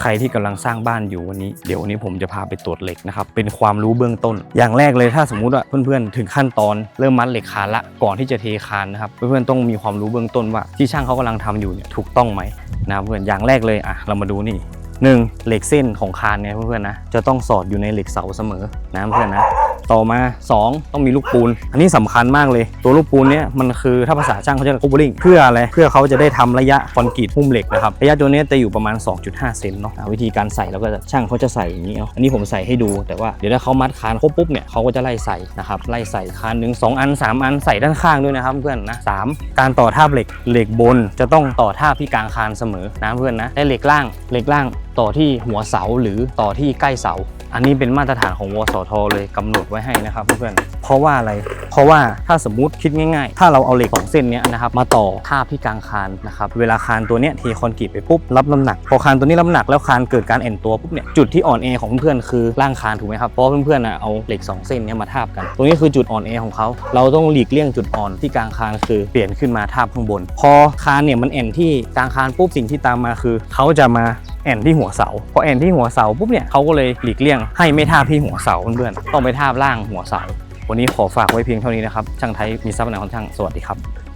ใครที่กำลังสร้างบ้านอยู่วันนี้ เดี๋ยววันนี้ผมจะพาไปตรวจเหล็กนะครับ เป็นความรู้เบื้องต้น อย่างแรกเลยถ้าสมมุติว่าเพื่อนๆ ถึงขั้นตอนเริ่มมัดเหล็กคานละ ก่อนที่จะเทคานนะครับ เพื่อนๆ ต้องมีความรู้เบื้องต้นว่าที่ช่างเขากำลังทำอยู่เนี่ยถูกต้องไหมนะเพื่อน อย่างแรกเลยอะเรามาดูนี่หนึ่งเหล็กเส้นของคานเนี่ยเพื่อนๆนะจะต้องสอดอยู่ในเหล็กเสาเสมอนะเพื่อนนะ ต่อมา 2 ต้องมีลูกปูน อันนี้สำคัญมากเลย ตัวลูกปูนเนี่ยมันคือถ้าภาษาช่างเขาจะเรียกคูบลิงเพื่ออะไรเพื่อเขาจะได้ทำระยะคอนกรีตหุ้มเหล็กนะครับระยะตัวนี้จะอยู่ประมาณ 2.5 เซนเนาะวิธีการใส่แล้วก็ช่างเขาจะใส่อย่างนี้เนาะอันนี้ผมใส่ให้ดูแต่ว่าเดี๋ยวถ้าเขามัดคานครบปุ๊บเนี่ยเขาก็จะไล่ใส่นะครับไล่ใส่คานหนึ่งสองอันสามอันใส่ด้านข้างด้วยนะครับเพื่อนนะสามการต่อท่าเหล็กเหล็กบน จะต้องต่อท่าบที่กลางคานเสมอนะเพื่อนนะและเหล็กล่างเหล็กล่าง ต่อที่หัวเสาหรือต่อที่ใกล้เสา อันนี้เป็นมาตรฐานของวสทเลยกำหนดไว้ให้นะครับเพื่อนๆเพราะว่าอะไร เพราะว่าถ้าสมมุติคิดง่ายๆ ถ้าเราเอาเหล็กสองเส้นนี้นะครับมาต่อทาบที่กลางคานนะครับเวลาคานตัวเนี้ยเทคอนกรีตไปปุ๊บรับน้ำหนัก พอคานตัวนี้รับน้ำหนักแล้วคานเกิดการแอนตัวปุ๊บเนี่ยจุดที่อ่อนแอของเพื่อนคือล่างคานถูกไหมครับเพราะเพื่อนๆน่ะเอาเหล็กสองเส้นนี้มาทาบกัน ตรงนี้คือจุดอ่อนแอของเขาเราต้องหลีกเลี่ยงจุดอ่อนที่กลางคานคือเปลี่ยนขึ้นมาทาบข้างบน พอคานเนี่ยมันแอนที่กลางคานปุ๊บสิ่งที่ตามมาคือเขาจะมา แอนที่หัวเสาพอแอนที่หัวเสาปุ๊บเนี่ยเขาก็เลยหลีกเลี่ยงให้ไม่ทาบที่หัวเสาเพื่อนๆต้องไปทาบล่างหัวเสาวันนี้ขอฝากไว้เพียงเท่านี้นะครับช่างไทยมีทรัพย์ในของช่างสวัสดีครับ